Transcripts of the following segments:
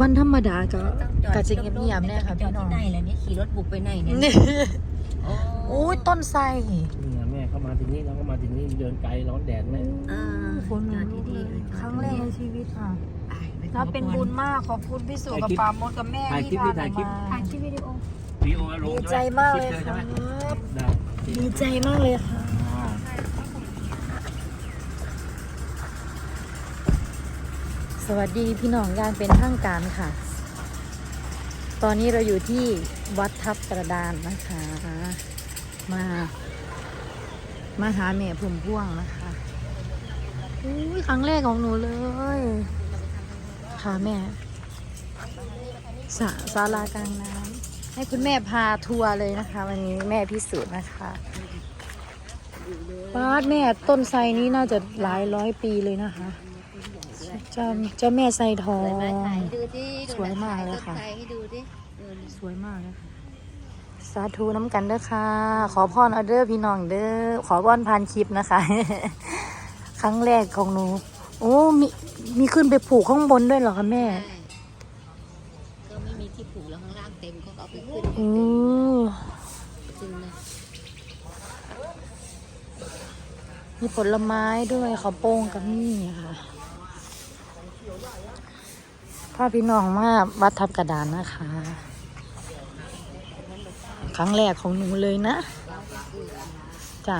วันธรรมดาก็ต้องจอดก็จะเงียบๆเนี่ยค่ะจอพี่ดน้อที่งไหนแล้วเนี่ยขี่รถบุกไปไหนเนี่ยนี่โอ้โอ้ยต้นไทรนี่ไงแม่เข้ามาถึงนี่แล้วก็มาถึงนี่เดินไกลร้อนแดดแม่อ่าฝนจอดลุกดีเลยๆครั้งแรกในชีวิตค่ะไปไปขอแล้วเป็นพรบุญมากขอบคุณพี่สุกับปามดกับแม่ที่พาหนูมาถ่ายคลิปวิดีโอวีโอลงดีใจมากเลยคใช่รัไหมบได้ดีใจมากเลยค่ะ สวัสดีพี่น้องยางเป็นทางการค่ะ ตอนนี้เราอยู่ที่วัดทับกระดานนะคะ มามาหาแม่พุ่มพ่วงนะคะอุ้ยครั้งแรกของหนูเลย ค่ะแม่สาศาลากลางน้ำให้คุณแม่พาทัวร์เลยนะคะ วันนี้แม่พิสูจน์นะคะป้าดแม่ต้นไทรนี้น่าจะหลายร้อยปีเลยนะคะ เจ้าเจ้าแม่ไทรทอสวยไหมงถ่ายให้ดูดิสวยมากเลยค่ะ ถ่ายให้ดูดิเออสวยมากเลยค่ะสาธุน้ำกันเด้อค่ะ ขอพรเอาเด้อพี่น้องเด้อขอพรผ่านคลิปนะคะ ครั้งแรกของหนู โอ้มีมีขึ้นไปผูกข้างบนด้วยเหรอคะแม่ ใช่ก็ไม่มีที่ผูกแล้วข้างล่างเต็มเขาก็เอาไปขึ้นโอ้จริงนะมีผลไม้ด้วยข้าวโป้งกับนี่ค่ะพาพี่น้องมาวัดทับกระดานนะคะ ครั้งแรกของหนูเลยนะ จ้ะ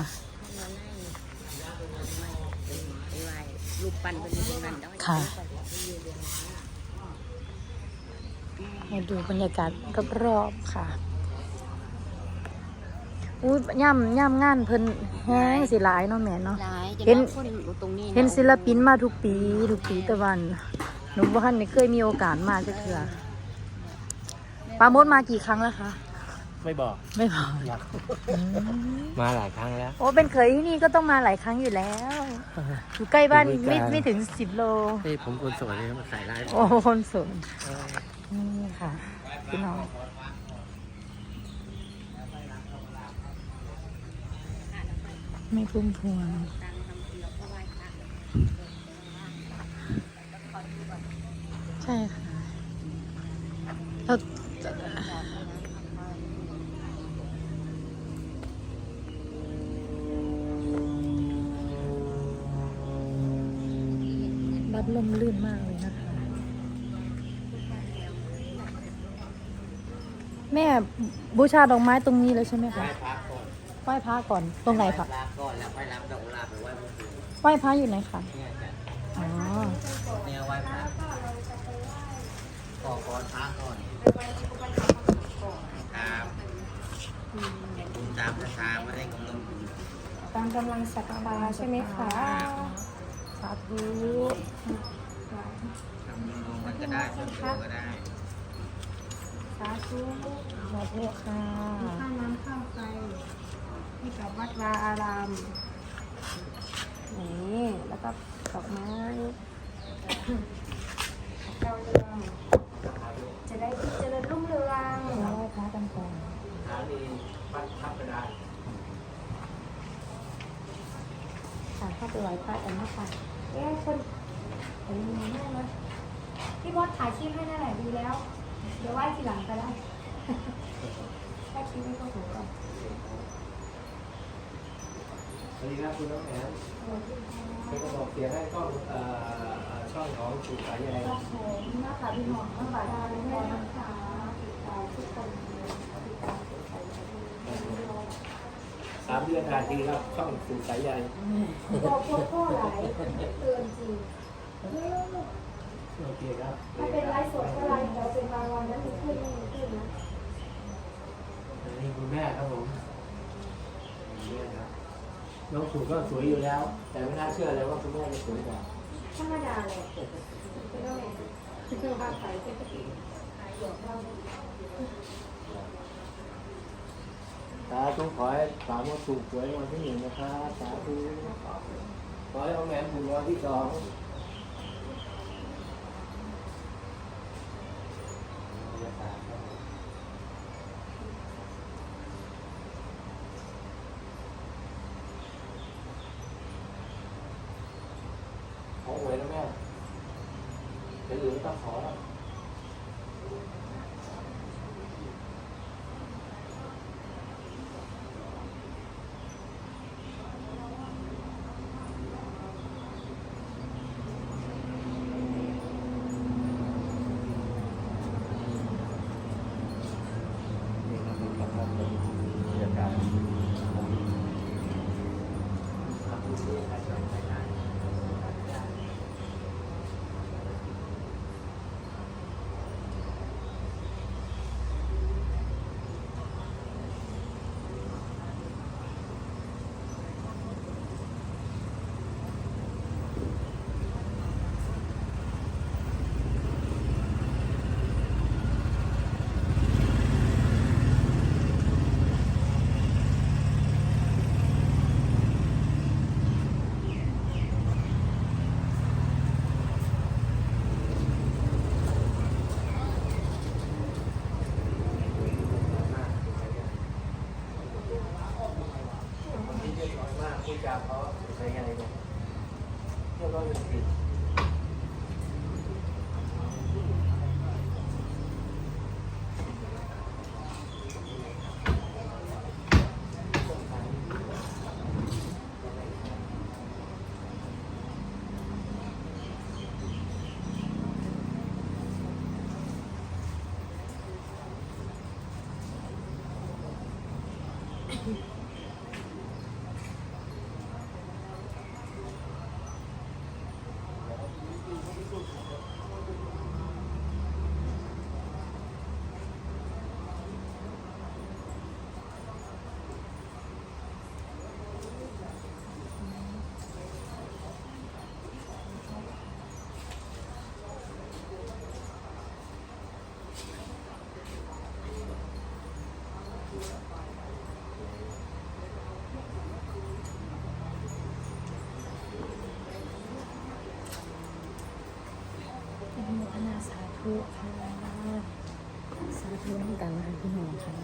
ไปไหว้รูปปั้นเป็นตรงนั้นได้ค่ะให้ดูบรรยากาศรอบๆค่ะอุ้ยย่ำย่ำงานเพิ่นแห้งสิหลายเนาะแม่เนาะหลายจะเห็นคนอยู่ตรงนี้ะเห็นศิลปินมาทุกปี ทุกปีแต่วันห นูบ่ทันได้เคยมีโอกาสมาจะเถื่อปราโมดมากี่ครั้งแล้วคะ ไม่บอกไม่บอกอยากมาหลายครั้งแล้ว โอ้เป็นเคยที่นี่ก็ต้องมาหลายครั้งอยู่แล้วอยู่ใกล้บ้านอยู่ไม่ใกล้ไม่ถึงสิบโลนี่ผมคนสวยเลยมาใส่ร้ายโอ้คนสวยนี่ค่ะพี่น้องไม่พุ่มพวง ใช่ค่ะเรารับลมลื่นมากเลยนะคะ แม่บูชาดอกไม้ตรงนี้เลยใช่ไหมคะไหว้พระก่อน ตรงไหนคะ ลาก่อนแล้วค่อยรับดอกกุหลาบไปไหว้พระครูไหว้พระอยู่ไหนคะเรพระก่อนครับคุณตามประชาไม่ได้กำลังบุญตามกำลังศรัทธาใช่ไหมคะสาธุทำบุญรวมกันก็ได้ส่วนตัวก็ได้สาธุสาธุค่ะค่าน้ำค่าไฟให้กับวัดวาอารามนี่แล้วก็ดอกไม้เราเรืองจะได้เจริญรุ่งเรือง ไหว้พระกันก่อน สถานีวัดทับกระดาน ค่ะเข้าไปไหว้พระกันนะคะเอ๊ะคนเห็นมีแม่ไหมพี่บอสถ่ายคลิปให้นั่นแหละดีแล้ว เดี๋ยวไหว้ทีหลังก็ได้แค่คลิปไม่ต้องถูกก่อนสวัสดีครับคุณน้องแอนเป็นกระบอกเสียงให้กล้องเอ่อช่องของสุสายใยครับผมนะคะพี่หมอทั้งหลายท่านด้วยนะคะติดตามทุกคนติดตามทุกคน สามเดือนผ่านทีครับช่องสุสายใยบอกพวกพ่อหลายเกินจริงโอเคครับถ้าเป็นไลฟ์สดก็ไลฟ์แต่เป็นบางวันนั้นถึงขึ้นไม่มีขึ้นนะอันนี้คุณแม่ครับผมคุณแม่ครับน้องสุก็สวยอยู่แล้ว แต่ไม่น่าเชื่อเลยว่าคุณแม่จะสวยกว่าธรรมดาเลยเป็นต้องแม่เชื่อบ้านใครเป็นปกติขายหยอกบ้าง สาธุขอให้สามวันสุขสวยวันที่หนึ่งนะครับสาธุขอให้เอาแหวนบุญวันที่สองขอหวยนะแม่เป็นอื่นไม่ต้องขอแล้ว ยังไงเนี่เรียบร้อยจริง ธุค่ะสาธุร่วมกันนะคะพี่น้อค่ะ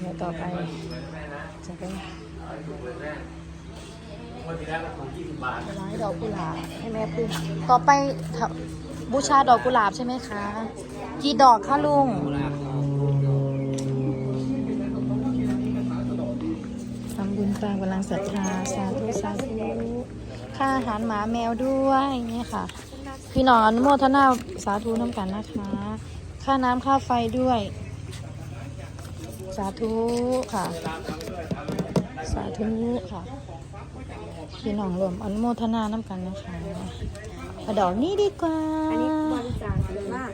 เดี๋ยวต่อไปแจะไปเอาให้ถูกเลยแม่วันที่แรกก็ถูกยี่สิบบาทร้อยดอกกุหลาบให้แม่พึ่งต่อไปบูชาดอกกุหลาบใช่ไหมคะ กี่ดอกคะลุงทำบุญกลางกำลังศรัทธาสาธุสาธุค่าอาหารหมาแมวด้วยนี่ค่ะ พี่น้องอนุโมทนาสาธุน้ำกันนะคะ ค่าน้ำค่าไฟด้วย สาธุค่ะ สาธุค่ะ พี่น้องรวมอนุโมทนาน้ำกันนะคะเอาดอกนี้ดีกว่า อันนี้บริจาคหรือว่า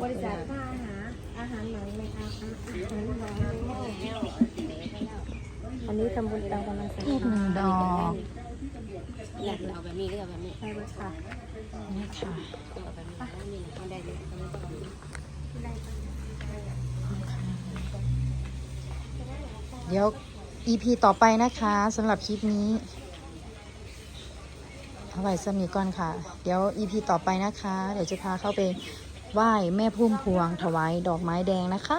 บริจาคค่าอาหารอาหารหนังไหมคะอาหารหนังอันนี้ทำบุญตามกำลังศรัทอีกหธานึ่งดอก อยากเอาแบบนี้ก็เอาแบบนี้ใช่ไหมคะนี่ค่ะเอาแบบนี้แล้วนี่เอาได้เลยเอาได้เลยเดี๋ยว EP ต่อไปนะคะสำหรับคลิปนี้ เอาไว้สำนีก่อนค่ะ เดี๋ยว EP ต่อไปนะคะ เดี๋ยวจะพาเข้าไปไหว้แม่พุ่มพวงถวายดอกไม้แดงนะคะ